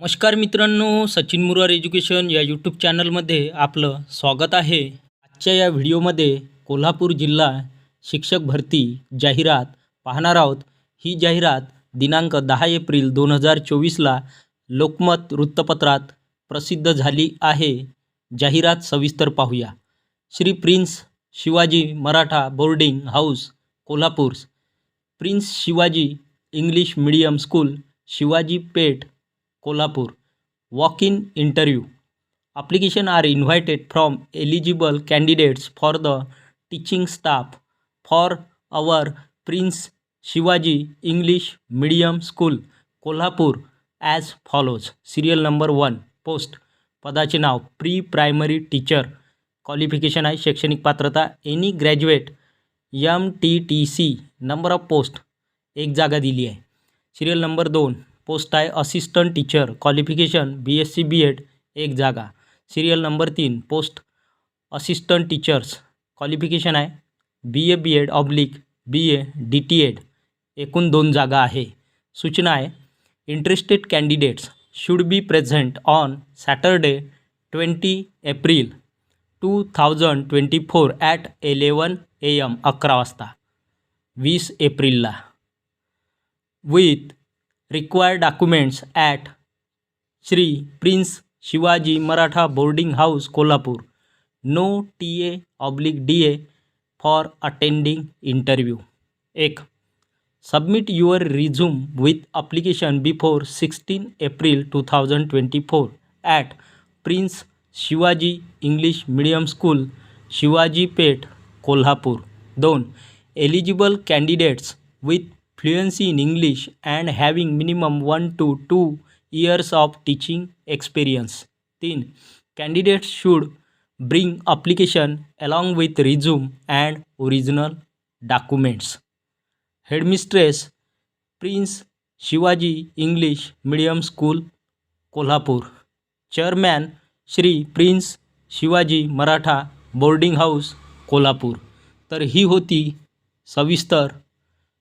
नमस्कार मित्रांनो सचिन मुरार एज्युकेशन या यूट्यूब चॅनलमध्ये आपलं स्वागत आहे. आजच्या या व्हिडिओमध्ये कोल्हापूर जिल्हा शिक्षक भरती जाहिरात पाहणार आहोत. ही जाहिरात दिनांक दहा एप्रिल दोन हजार चोवीसला लोकमत वृत्तपत्रात प्रसिद्ध झाली आहे. जाहिरात सविस्तर पाहूया. Shri prince Shivaji Maratha boarding house Kolhapur. Prince Shivaji English medium school Shivaji Peth Kolhapur. Walk in interview application are invited from eligible candidates for the teaching staff for our prince Shivaji English medium school Kolhapur as follows serial number one post पदाचे नाव pre primary teacher qualification आहे शैक्षणिक पात्रता any graduate M T T C number of post एक जागा दिली आहे. Serial number दोन पोस्ट आहे assistant teacher, qualification B S C B Ed एक जागा. सिरियल नंबर तीन, पोस्ट असिस्टंट टीचर्स, क्वालिफिकेशन आहे. B A B Ed oblique B A D T Ed एकूण दोन जागा आहे. सूचना आहे interested candidates should be present on Saturday twenty April two thousand twenty four at eleven A M अकरा वाजता, वीस एप्रिलला with required documents at Shri prince Shivaji Maratha boarding house Kolhapur no T A oblique D A for attending interview एक submit your resume with application before sixteen April two thousand twenty four at prince Shivaji English medium school Shivaji Peth Kolhapur दोन eligible candidates with fluency in English and having minimum one two two years of teaching experience तीन candidates should bring application along with resume and original documents headmistress prince Shivaji English medium school Kolhapur chairman Shri prince Shivaji Maratha boarding house Kolhapur तर ही होती सविस्तर